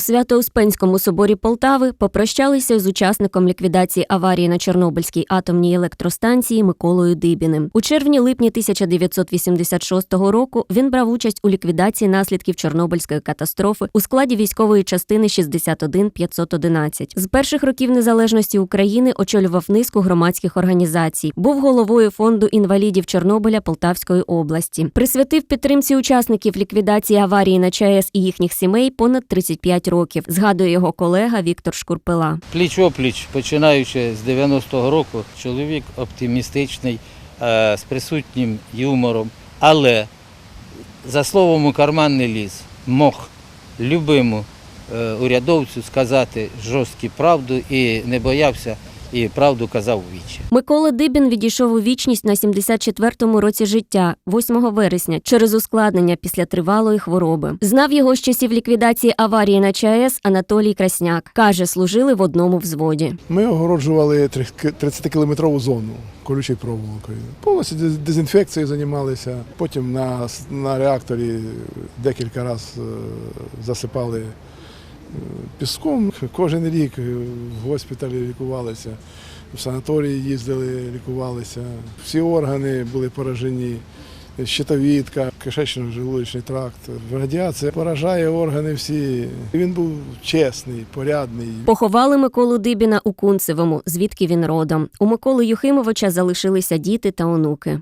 Свято-Успенському соборі Полтави попрощалися з учасником ліквідації аварії на Чорнобильській атомній електростанції Миколою Дибіним. У червні-липні 1986 року він брав участь у ліквідації наслідків Чорнобильської катастрофи у складі військової частини 61511. З перших років незалежності України очолював низку громадських організацій. Був головою фонду інвалідів Чорнобиля Полтавської області. Присвятив підтримці учасників ліквідації аварії на ЧАЕС і їхніх сімей понад 35 років. Згадує його колега Віктор Шкурпила. Пліч опліч, починаючи з 90-го року, чоловік оптимістичний, е, з присутнім юмором, але за словом у карман не мог любиму е, урядовцю сказати жорстку правду і не боявся, і правду казав у вічі. Микола Дибін відійшов у вічність на 74-му році життя, 8 вересня, через ускладнення після тривалої хвороби. Знав його з часів ліквідації аварії на ЧАЕС Анатолій Красняк. Каже, служили в одному взводі. Ми огороджували 30-кілометрову зону колючою проволокою. Повністю дез- дезінфекцією займалися. Потім на, на реакторі декілька разів засипали е, піском. Кожен рік в госпіталі лікувалися, в санаторії їздили, лікувалися. Всі органи були поражені. Щитовідка, кишечно-желудочний тракт. Радіація поражає органи всі. Він був чесний, порядний. Поховали Миколу Дибіна у Кунцевому, звідки він родом. У Миколи Юхимовича залишилися діти та онуки.